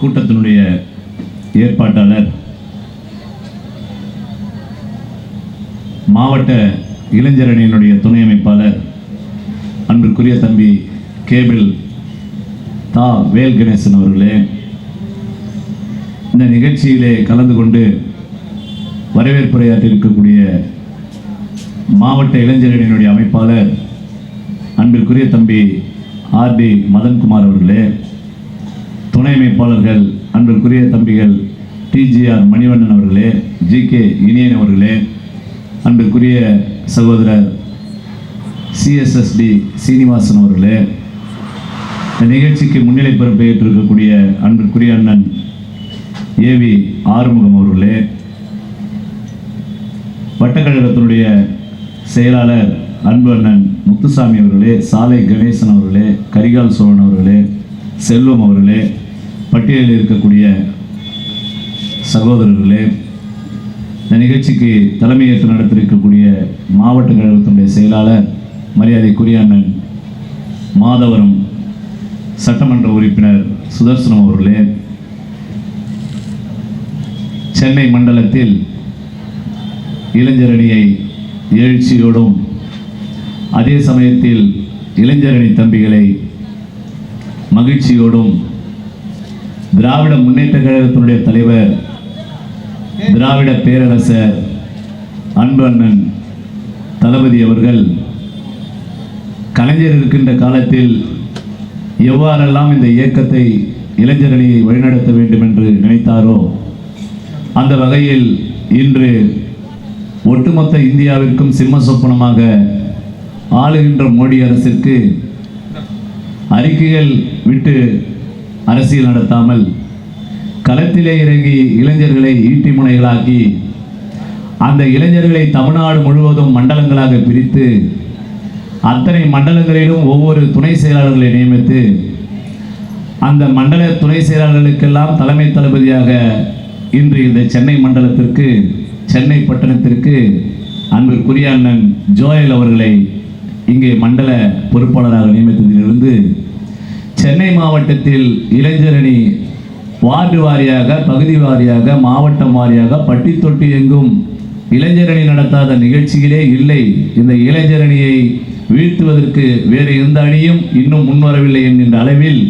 கூட்டத்தினுடைய ஏற்பாட்டாளர் மாவட்ட இளைஞரணியினுடைய துணை அமைப்பாளர் அன்பிற்குரிய தம்பி கேபிள் தா. வேல் கணேசன் அவர்களே இந்த நிகழ்ச்சியிலே கலந்து கொண்டு வரவேற்புரையாற்றியிருக்கக்கூடிய மாவட்ட இளைஞரணியினுடைய அமைப்பாளர் அன்பிற்குரிய தம்பி ஆர்டி மதன்குமார் அவர்களே துணை அமைப்பாளர்கள் அன்பிற்குரிய தம்பிகள் டிஜிஆர் மணிவண்ணன் அவர்களே ஜி கே இனியன் அவர்களே அன்பிற்குரிய சகோதரர் சிஎஸ்எஸ்டி சீனிவாசன் அவர்களே இந்த நிகழ்ச்சிக்கு முன்னிலை பொறுப்பேற்றிருக்கக்கூடிய அன்பிற்குரிய அண்ணன் ஏவி ஆறுமுகம் அவர்களே வட்டக்கழகத்தினுடைய செயலாளர் அன்பு அண்ணன் முத்துசாமி அவர்களே சாலை கணேசன் அவர்களே கரிகால் சோழன் அவர்களே செல்வம் அவர்களே பட்டியலில் இருக்கக்கூடிய சகோதரர்களே இந்த நிகழ்ச்சிக்கு தலைமையேற்று நடத்திருக்கக்கூடிய மாவட்ட கழகத்தினுடைய செயலாளர் மரியாதைக்குரிய அண்ணன் மாதவரம் சட்டமன்ற உறுப்பினர் சுதர்சனம் அவர்களே சென்னை மண்டலத்தில் இளைஞரணியை எழுச்சியோடும் அதே சமயத்தில் இளைஞரணி தம்பிகளை மகிழ்ச்சியோடும் திராவிட முன்னேற்ற கழகத்தினுடைய தலைவர் திராவிட பேரரசர் அன்பு அண்ணன் தளபதி அவர்கள் கலைஞர் இருக்கின்ற காலத்தில் எவ்வாறெல்லாம் இந்த இயக்கத்தை இளைஞரணியை வழிநடத்த வேண்டும் என்று நினைத்தாரோ அந்த வகையில் இன்று ஒட்டுமொத்த இந்தியாவிற்கும் சிம்ம சொப்பனமாக ஆளுகின்ற மோடி அரசிற்கு அறிக்கைகள் விட்டு அரசியல் நடத்தாமல் களத்திலே இறங்கி இளைஞர்களை ஈட்டி முனைகளாக்கி அந்த இளைஞர்களை தமிழ்நாடு முழுவதும் மண்டலங்களாக பிரித்து அத்தனை மண்டலங்களிலும் ஒவ்வொரு துணை செயலாளர்களை நியமித்து அந்த மண்டல துணை செயலாளர்களுக்கெல்லாம் தலைமை தளபதியாக இன்று இந்த சென்னை மண்டலத்திற்கு சென்னை பட்டணத்திற்கு அன்பிற்குரிய அண்ணன் ஜோயல் அவர்களை இங்கே மண்டல பொறுப்பாளராக நியமித்ததிலிருந்து சென்னை மாவட்டத்தில் இளைஞரணி வார்டு வாரியாக பகுதி வாரியாக மாவட்டம் வாரியாக பட்டி தொட்டி எங்கும் இளைஞரணி நடத்தாத நிகழ்ச்சிகளே இல்லை. இந்த இளைஞரணியை வீழ்த்துவதற்கு வேறு எந்த அணியும் இன்னும் முன்வரவில்லை என்கின்ற அளவில்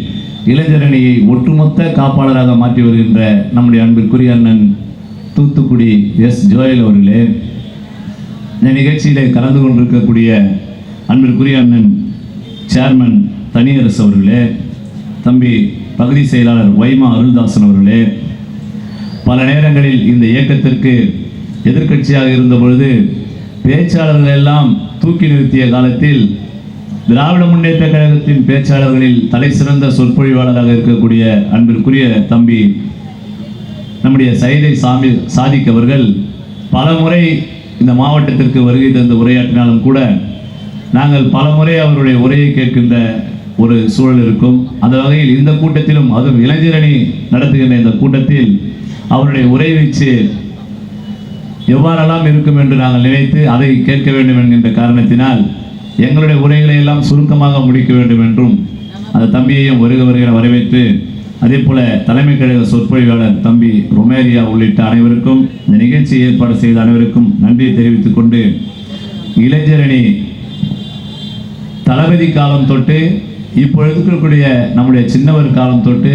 இளைஞரணியை ஒட்டுமொத்த காப்பாளராக மாற்றி வருகின்ற நம்முடைய அன்பிற்குரிய அண்ணன் தூத்துக்குடி எஸ். ஜோயல் அவர்களே இந்த நிகழ்ச்சியிலே கலந்து கொண்டிருக்கக்கூடிய அன்பிற்குரிய அண்ணன் சேர்மன் தனியரசு அவர்களே தம்பி பகுதி செயலாளர் வைமா அருள்தாசன் அவர்களே பல நேரங்களில் இந்த இயக்கத்திற்கு எதிர்க்கட்சியாக இருந்தபொழுது பேச்சாளர்கள் எல்லாம் தூக்கி நிறுத்திய காலத்தில் திராவிட முன்னேற்ற கழகத்தின் பேச்சாளர்களில் தலை சிறந்த சொற்பொழிவாளராக இருக்கக்கூடிய அன்பிற்குரிய தம்பி நம்முடைய சைதை சாமி சாதிக் அவர்கள் பல முறை இந்த மாவட்டத்திற்கு வருகை தந்து உரையாற்றினாலும் கூட நாங்கள் பல முறை அவருடைய உரையை கேட்கின்ற ஒரு சூழல் இருக்கும். அந்த வகையில் இந்த கூட்டத்திலும் அதுவும் இளைஞரணி நடத்துகின்ற இந்த கூட்டத்தில் அவருடைய உரை வீச்சு எவ்வாறெல்லாம் இருக்கும் என்று நாங்கள் நினைத்து அதை கேட்க வேண்டும் என்கின்ற காரணத்தினால் எங்களுடைய உரைகளை எல்லாம் சுருக்கமாக முடிக்க வேண்டும் என்றும் அந்த தம்பியையும் வருக வருகிற வரவேற்று அதே போல தலைமை கழக சொற்பொழிவாளர் தம்பி ரொமேரியா உள்ளிட்ட அனைவருக்கும் இந்த நிகழ்ச்சி ஏற்பாடு செய்த அனைவருக்கும் நன்றியை தெரிவித்துக் கொண்டு இளைஞரணி தளபதி காலம் தொட்டு இப்போ இருக்கக்கூடிய நம்முடைய சின்னவர் காலம் தொட்டு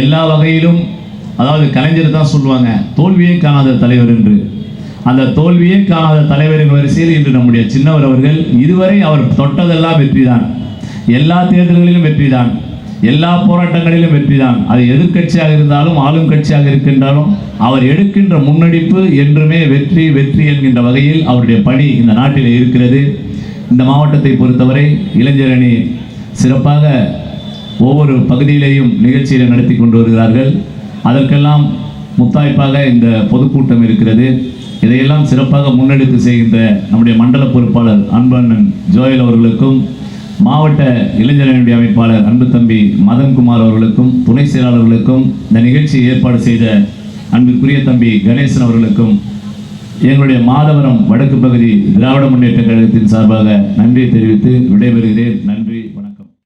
எல்லா வகையிலும் அதாவது கலைஞர் தான் சொல்லுவாங்க தோல்வியே காணாத தலைவர் என்று. அந்த தோல்வியே காணாத தலைவரின் வரிசையில் இன்று நம்முடைய சின்னவர் அவர்கள் இதுவரை அவர் தொட்டதெல்லாம் வெற்றிதான். எல்லா தேர்தல்களிலும் வெற்றிதான். எல்லா போராட்டங்களிலும் வெற்றிதான். அது எதிர்க்கட்சியாக இருந்தாலும் ஆளும் கட்சியாக இருக்கின்றாலும் அவர் எடுக்கின்ற முன்னெடுப்பு என்றுமே வெற்றி வெற்றி என்கின்ற வகையில் அவருடைய பணி இந்த நாட்டில் இருக்கிறது. இந்த மாவட்டத்தை பொறுத்தவரை இளைஞரணி சிறப்பாக ஒவ்வொரு பகுதியிலேயும் நிகழ்ச்சிகளை நடத்தி கொண்டு வருகிறார்கள். அதற்கெல்லாம் முத்தாய்ப்பாக இந்த பொதுக்கூட்டம் இருக்கிறது. இதையெல்லாம் சிறப்பாக முன்னெடுத்து செய்கின்ற நம்முடைய மண்டல பொறுப்பாளர் அன்பண்ணன் ஜோயல் அவர்களுக்கும் மாவட்ட இளைஞரணி அமைப்பாளர் அன்பு தம்பி மதன்குமார் அவர்களுக்கும் துணை செயலாளர்களுக்கும் இந்த நிகழ்ச்சியை ஏற்பாடு செய்த அன்புக்குரிய தம்பி கணேசன் அவர்களுக்கும் எங்களுடைய மாதவரம் வடக்கு பகுதி திராவிட முன்னேற்ற கழகத்தின் சார்பாக நன்றியை தெரிவித்து விடைபெறுகிறேன். நன்றி.